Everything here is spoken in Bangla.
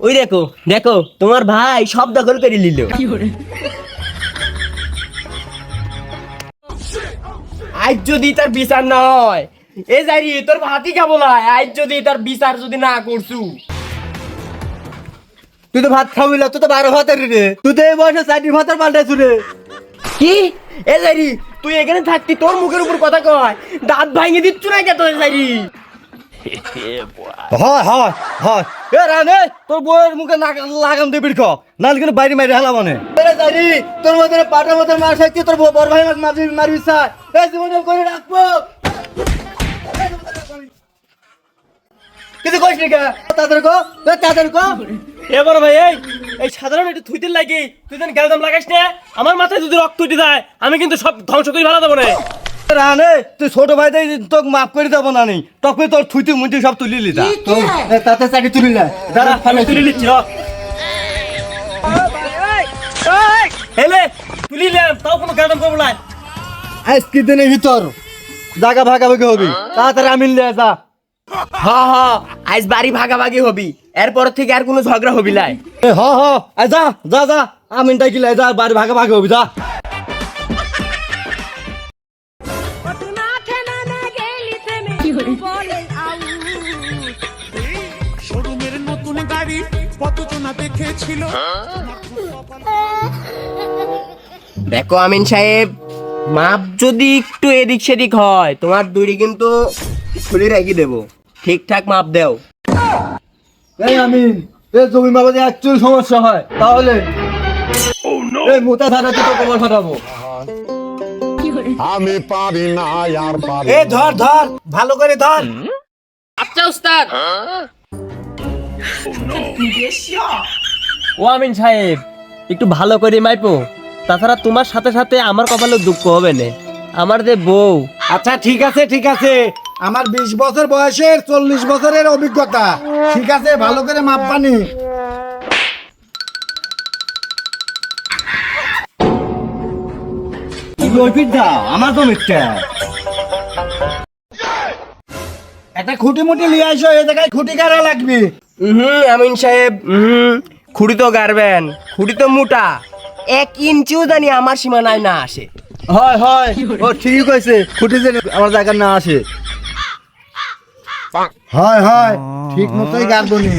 ওই দেখো দেখো তোমার ভাই সব দখল করে নিল আজ যদি তার বিচার না হয় এ যাই তোর ভাতি খাব না আজ যদি তার বিচার যদি না করছু তুই তো ভাত খাবি তুই তো বারো ভাতের রে তুই তো এই বয়সে চারটি ভাতের পাল্টাইছু রে কি এ যাই তুই এখানে থাকতি তোর মুখের উপর কথা কয়। দাঁত ভাঙে দিচ্ছ না কে তোর যাই হয় হয় হয়। এ রানে তোর বউয়ের মুখে লাগাম দিয়ে বিড় নাহলে কিন্তু বাইরে মারি হেলা মানে জানি তোর মধ্যে পাটার মধ্যে মার খাইছি তোর বড় ভাই মারবি মারবি স্যার। এই জীবনে করে রাখব। কিছু কইস নি কে? তাদের কো। এ তাদের কো। এবার ভাই এই এই সাধারণ একটু থুইতে লাগে। তুই যেন গ্যালদাম লাগাইস না আমার মাথায় যদি রক্ত উঠে যায় আমি কিন্তু সব ধ্বংস করে ফেলা দেবো না। রানে তুই ছোট ভাই দেই তোকে মাফ করে দেবো না নি। তখন তোর থুইতে মুইতে সব তুলি লিতা তাতে চাকরি তুলি না দাঁড়া আমি তুলে নিচ্ছি র। হেলে তুলি নিলাম তাও কোনো গ্যালদাম করব না। আজকে দিনের ভিতর? জায়গা ভাগাভাগি হবি। তাড়াতাড়ি আমি নিয়ে যা। হ হ আজ বাড়ি ভাগাভাগি হবি। এরপর থেকে আর কোনো ঝগড়া হবি নাই এ হ হ যা যা যা আমি ডাকিলে যা বাড়ি ভাগাভাগি হবি যা। শোরুমের নতুন গাড়ি কতজনা দেখেছিল? দেখো আমিন সাহেব মাপ যদি একটু এদিক সেদিক হয় তোমার দড়ি কিন্তু খুলে রেখে দেবো। ঠিকঠাক মাপ দেও। এই আমি এই জমি বাবাতে অ্যাকচুয়াল সমস্যা হয় তাহলে এই মোটা ধারাতে তো কবর ফাটাবো। আমি পারি না আর পারি এ ধর ধর ভালো করে ধর। আচ্ছা উস্তাদ। ও আমিন সাহেব একটু ভালো করে মাইপো। তাছাড়া তোমার সাথে সাথে আমার কপালে দুঃখ হবে না। আমার যে বউ। আচ্ছা ঠিক আছে ঠিক আছে। আমার বিশ বছর বয়সের চল্লিশ বছরের অভিজ্ঞতা। ঠিক আছে ভালো করে মাপ পানি আমার মিথ্যা। একটা খুঁটি মুটি নিয়ে আসো এই জায়গায় খুঁটি কারা লাগবে? হুম আমিন সাহেব হুম খুঁড়ি তো গাড়বেন খুঁড়ি তো মোটা। এক ইঞ্চিও জানি আমার সীমানায় না আসে। হয় হয় ও ঠিকই কইছে খুঁটি যে আমার জায়গা না আসে। হয় হয়। ঠিক মতোই গাড়বনি